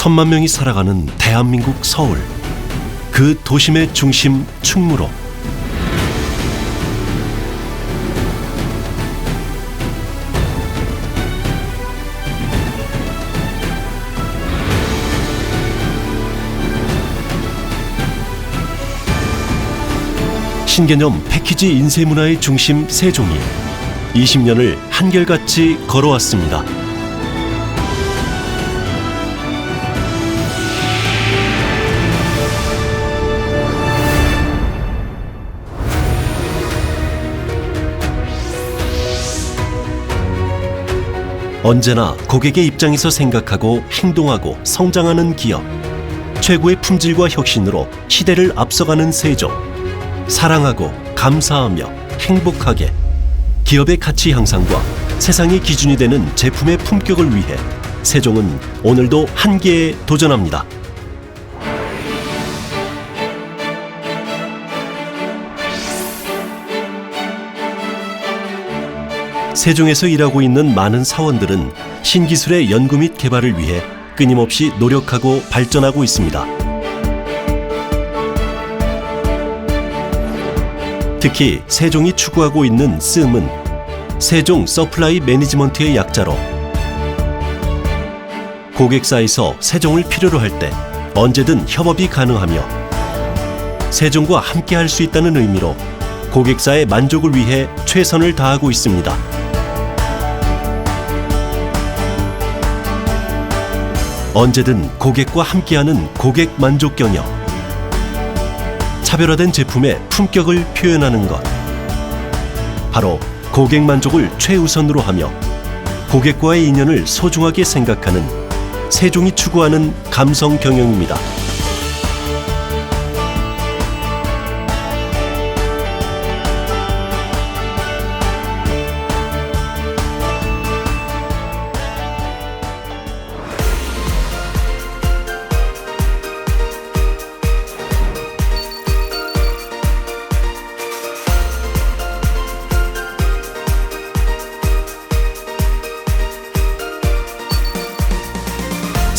천만 명이 살아가는 대한민국 서울. 그 도심의 중심 충무로. 신개념 패키지 인쇄 문화의 중심 세종이 20년을 한결같이 걸어왔습니다. 언제나 고객의 입장에서 생각하고 행동하고 성장하는 기업. 최고의 품질과 혁신으로 시대를 앞서가는 세종. 사랑하고 감사하며 행복하게 기업의 가치 향상과 세상의 기준이 되는 제품의 품격을 위해 세종은 오늘도 한계에 도전합니다. 세종에서 일하고 있는 많은 사원들은 신기술의 연구 및 개발을 위해 끊임없이 노력하고 발전하고 있습니다. 특히 세종이 추구하고 있는 씀은 세종 서플라이 매니지먼트의 약자로 고객사에서 세종을 필요로 할 때 언제든 협업이 가능하며 세종과 함께 할 수 있다는 의미로 고객사의 만족을 위해 최선을 다하고 있습니다. 언제든 고객과 함께하는 고객 만족 경영. 차별화된 제품의 품격을 표현하는 것. 바로 고객 만족을 최우선으로 하며 고객과의 인연을 소중하게 생각하는 세종이 추구하는 감성 경영입니다.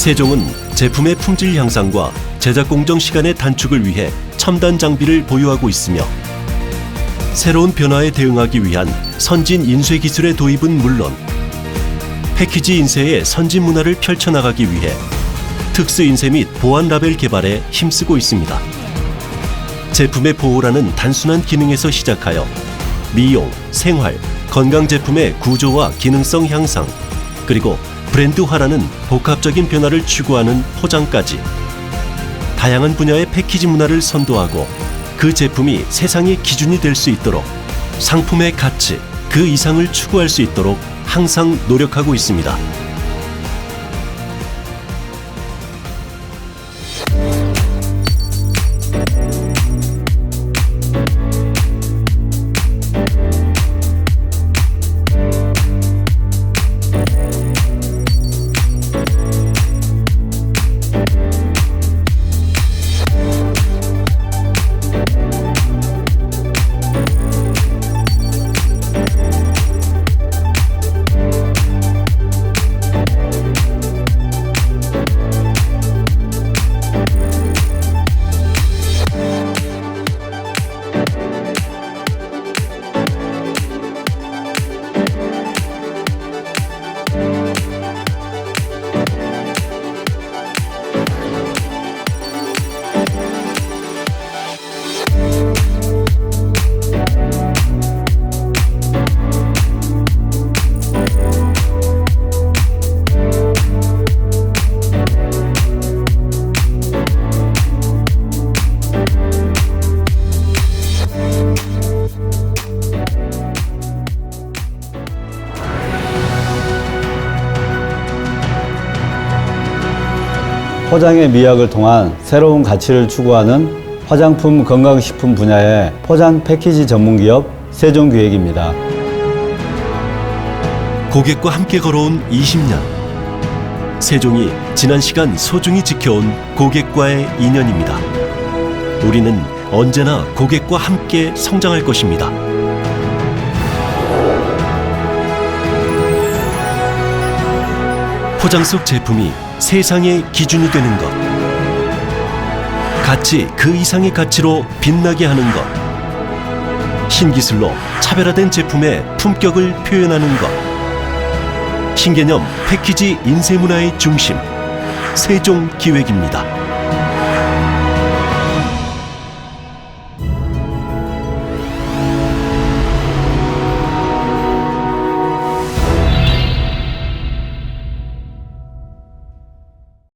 세종은 제품의 품질 향상과 제작 공정 시간의 단축을 위해 첨단 장비를 보유하고 있으며 새로운 변화에 대응하기 위한 선진 인쇄 기술의 도입은 물론 패키지 인쇄의 선진 문화를 펼쳐나가기 위해 특수 인쇄 및 보안 라벨 개발에 힘쓰고 있습니다. 제품의 보호라는 단순한 기능에서 시작하여 미용, 생활, 건강 제품의 구조와 기능성 향상, 그리고 브랜드화라는 복합적인 변화를 추구하는 포장까지 다양한 분야의 패키지 문화를 선도하고 그 제품이 세상의 기준이 될 수 있도록 상품의 가치 그 이상을 추구할 수 있도록 항상 노력하고 있습니다. 포장의 미학을 통한 새로운 가치를 추구하는 화장품 건강식품 분야의 포장 패키지 전문기업 세종기획입니다. 고객과 함께 걸어온 20년. 세종이 지난 시간 소중히 지켜온 고객과의 인연입니다. 우리는 언제나 고객과 함께 성장할 것입니다. 포장 속 제품이 세상의 기준이 되는 것. 가치 그 이상의 가치로 빛나게 하는 것. 신기술로 차별화된 제품의 품격을 표현하는 것. 신개념 패키지 인쇄문화의 중심. 세종 기획입니다.